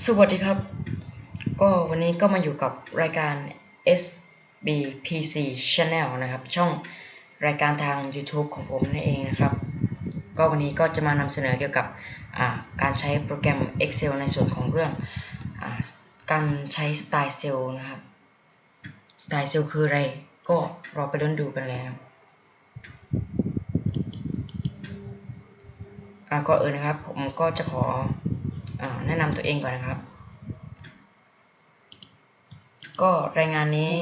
สวัสดีครับ ก็วันนี้ก็มาอยู่กับรายการ SBPC Channel นะครับ ช่องรายการทาง YouTube ของผมนั่นเองนะครับ ก็วันนี้ก็จะมานำเสนอเกี่ยวกับการใช้โปรแกรม Excel ในส่วนของเรื่องอการใช้ Style Cell นะครับ Style Cell คืออะไร ก็เราไปเล่นดูกันเลยนะครับอ่าก่อนอื่นนะครับ ผมก็จะขอ แนะนำตัวเองก่อนนะครับ ก็รายงานนี้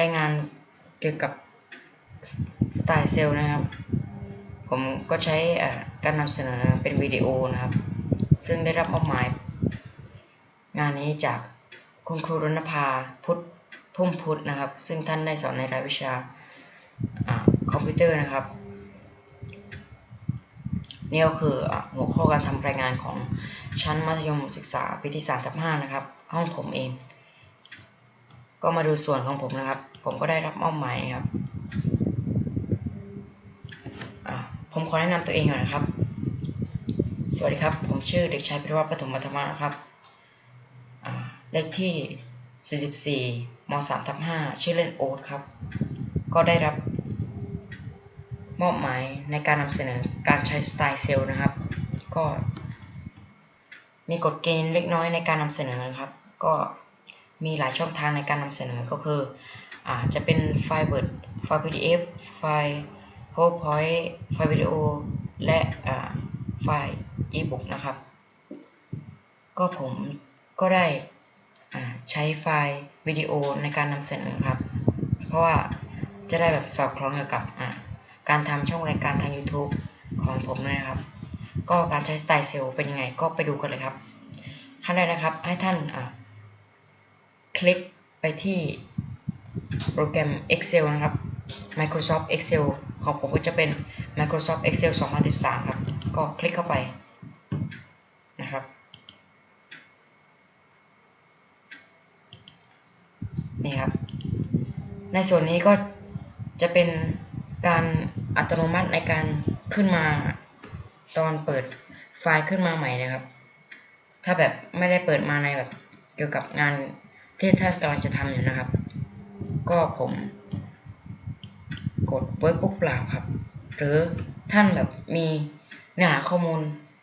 รายงานเกี่ยวกับ Style Cell นะครับ ผมก็ใช้การนำเสนอเป็นวิดีโอนะครับ ซึ่งได้รับมอบหมาย งานนี้จากคุณครูรณภาพุทธพุ่มพุทธนะครับ ซึ่งท่านได้สอนในรายวิชาคอมพิวเตอร์นะครับ นี่ก็คือหัวข้อการทำรายงานของชั้นมัธยมศึกษาปีที่3ทับ5นะครับ ห้องผมเอง ก็มาดูส่วนของผมนะครับ ผมก็ได้รับมอบหมายนะครับผมขอแนะนำตัวเองก่อนนะครับ สวัสดีครับ ผมชื่อเด็กชายพิรวัตรปฐมมัธมานะครับเลขที่ 44ม3ทับ5ชื่อเล่นโอ๊ตครับ ก็ได้รับ มอบหมายในการนำเสนอการใช้สไตล์เซลล์นะครับ ก็มีกฎเกณฑ์เล็กน้อยในการนำเสนอนะครับ ก็มีหลายช่องทางในการนำเสนอก็คืออาจะเป็นไฟล์ Word ไฟล์ PDF ไฟล์ PowerPoint ไฟล์วิดีโอ และอ่าไฟล์ e-book นะครับ ก็ผมก็ได้ใช้ไฟล์วิดีโอในการนำเสนอครับ เพราะว่าจะได้แบบสอดคล้องกับ การทำช่องรายการทาง YouTube ของผมนะครับ ก็การใช้สไตล์เซลล์เป็นยังไงก็ไปดูกันเลยครับ ขั้นแรกนะครับ ให้ท่านคลิกไปที่โปรแกรม Excel นะครับ Microsoft Excel ของผมก็จะเป็น Microsoft Excel 2013 ครับ ก็คลิกเข้าไปนะครับ นี่ครับ ในส่วนนี้ก็จะเป็นการ อัตโนมัติในการขึ้นมาตอนเปิดไฟล์ขึ้นมาใหม่นะครับ ถ้าแบบไม่ได้เปิดมาในแบบเกี่ยวกับงานที่ท่านกำลังจะทำอยู่นะครับ ก็ผมกด Workbook เปล่าครับ หรือท่านแบบมีเนื้อหาข้อมูล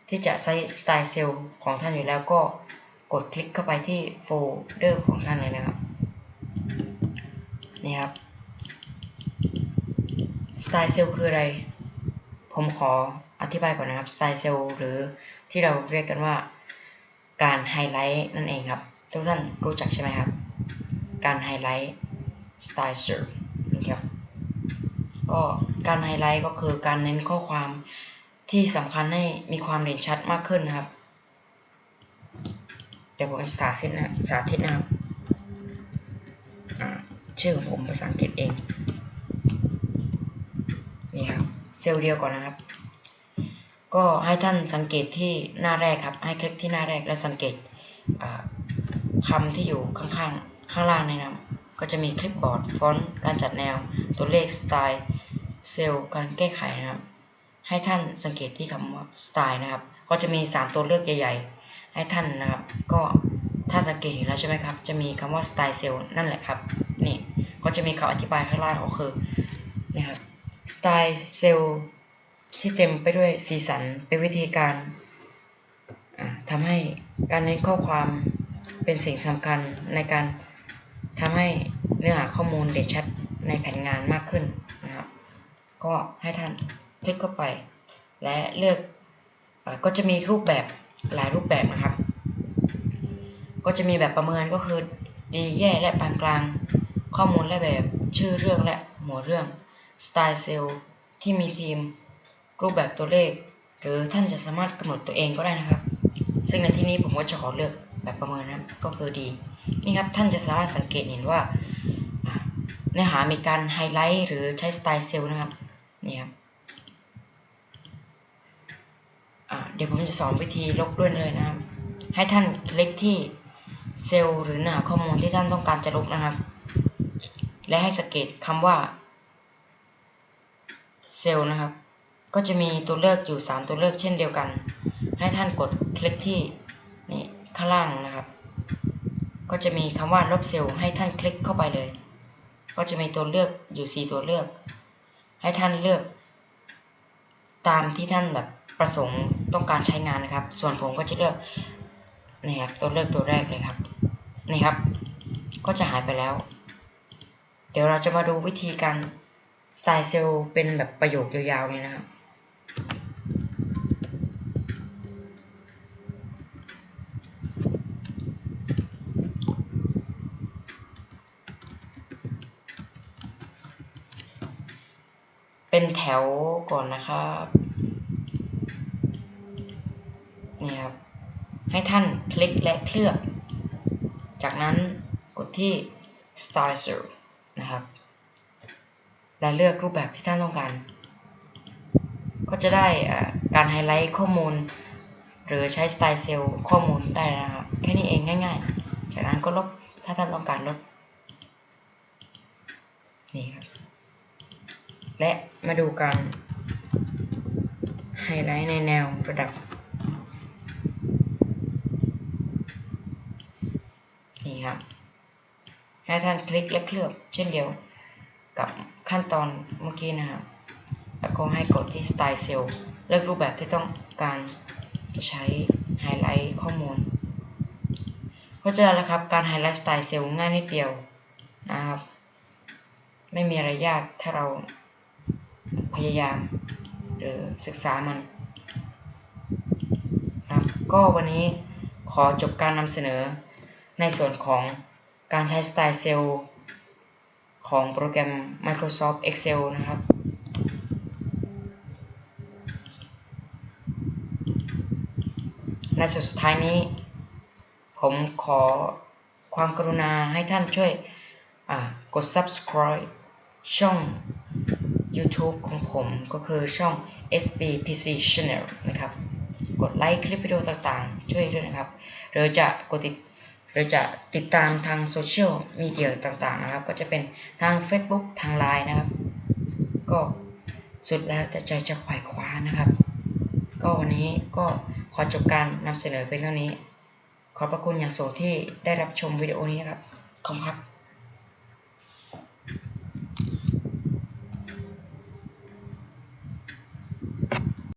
ที่จะใช้สไตล์เซลล์ของท่านอยู่แล้วก็กดคลิกเข้าไปที่โฟลเดอร์ของท่านเลยนะครับ นี่ครับ สไตล์เซลล์คืออะไร ผมขออธิบายก่อนนะครับสไตล์เซลล์หรือที่เราเรียกกันว่าการไฮไลท์นั่นเองครับ ทุกท่านรู้จักใช่ไหมครับ การไฮไลท์สไตล์เซลล์นะครับก็การไฮไลท์ก็คือการเน้นข้อความที่สำคัญให้มีความเด่นชัดมากขึ้นนะครับ เดี๋ยวผมสาธิตนะสาธิตนะครับชื่อของผมภาษาอังกฤษเอง เซลล์เดียวก่อนนะครับ ก็ให้ท่านสังเกตที่หน้าแรกครับ ให้คลิกที่หน้าแรกแล้วสังเกตคำที่อยู่ข้างๆ ข้างล่างนี่นะครับก็จะมีคลิปบอร์ด ฟอนต์ การจัดแนว ตัวเลขสไตล์เซลล์การแก้ไขนะครับ ให้ท่านสังเกตที่คำว่าสไตล์นะครับ ก็จะมี 3 ตัวเลือกใหญ่ ๆ ให้ท่านนะครับ ก็ถ้าสังเกตเห็นแล้วใช่ไหมครับ จะมีคำว่าสไตล์เซลล์นั่นแหละครับ นี่ ก็จะมีคำอธิบายข้างล่างก็คือนี่ครับ สไตล์เซลล์ที่เต็มไปด้วยสีสันเป็นวิธีการทำให้การเน้นข้อความเป็นสิ่งสำคัญในการทำให้เนื้อหาข้อมูลเด่นชัดในแผนงานมากขึ้นนะครับ ก็ให้ท่านคลิกเข้าไป และเลือกอก็จะมีรูปแบบหลายรูปแบบนะครับ ก็จะมีแบบประเมินก็คือดีแย่และปานกลาง ข้อมูลและแบบชื่อเรื่องและหัวเรื่อง สไตล์เซลล์ที่มีทีมรูปแบบตัวเลข หรือท่านจะสามารถกำหนดตัวเองก็ได้นะครับ ซึ่งในที่นี้ผมก็จะขอเลือกแบบประเมินนะก็คือดีนี่ครับท่านจะสามารถสังเกตเห็นว่าเนื้อหามีการไฮไลท์หรือใช้สไตล์เซลล์นะครับนี่ครับเดี๋ยวผมจะสอนวิธีลบด้วยเลยนะครับ ให้ท่านคลิกที่เซลล์หรือเนื้อข้อมูลที่ท่านต้องการจะลบนะครับ และให้สังเกตคำว่า เซลล์นะครับ ก็จะมีตัวเลือกอยู่ 3 ตัวเลือกเช่นเดียวกัน ให้ท่านกดคลิกที่นี่ข้างล่างนะครับ ก็จะมีคำว่าลบเซลล์ให้ท่านคลิกเข้าไปเลย ก็จะมีตัวเลือกอยู่ 4 ตัวเลือก ให้ท่านเลือก ตามที่ท่านแบบประสงค์ต้องการใช้งานนะครับ ส่วนผมก็จะเลือกนี่ครับตัวเลือกตัวแรกเลยครับนี่ครับ ก็จะหายไปแล้ว เดี๋ยวเราจะมาดูวิธีการ สไตล์เซลล์เป็นแบบประโยคยาวๆเลยนะครับเป็นแถวก่อนนะครับนี่ครับ ให้ท่านคลิกและเคลือบจากนั้นกดที่ Style Cell นะครับ และเลือกรูปแบบที่ท่านต้องการ ก็จะได้การไฮไลท์ข้อมูล หรือใช้ Style Cell ข้อมูลได้นะครับ แค่นี้เองง่าย ๆ จากนั้นก็ลบถ้าท่านต้องการลบ นี่ครับ และมาดูการไฮไลท์ในแนวระดับนี่ครับให้ท่านคลิกและเคลือบเช่นเดียวกับ ขั้นตอนเมื่อกี้นะครับ แล้วก็ให้กดที่ Style Cell เลือกรูปแบบที่ต้องการจะใช้ไฮไลท์ข้อมูล ก็จะได้แล้วครับ การไฮไลท์ Style Cell ง่ายนิดเดียวนะครับ ไม่มีอะไรยากถ้าเราพยายามหรือศึกษามันครับก็วันนี้ขอจบการนำเสนอในส่วนของการใช้ Style Cell ของโปรแกรม Microsoft Excel นะครับ ในส่วนสุดท้ายนี้ ผมขอความกรุณาให้ท่านช่วยกด subscribe ช่อง YouTube ของผมก็คือช่อง SBPC Channel นะครับ กดไลค์คลิปวิดีโอต่างๆ ช่วยด้วยนะครับ หรือจะกดติด รือจะติดตามทางโซเชียลมีเดียต่างๆนะครับ ก็จะเป็นทาง Facebook ทาง Line นะครับ ก็สุดแล้วแต่ใจจะขวายคว้านะครับ ก็วันนี้ก็ขอจบการนำเสนอเป็นเท่านี้ ขอบพระคุณอย่างสูงที่ได้รับชมวิดีโอนี้นะครับ ขอบคุณครับ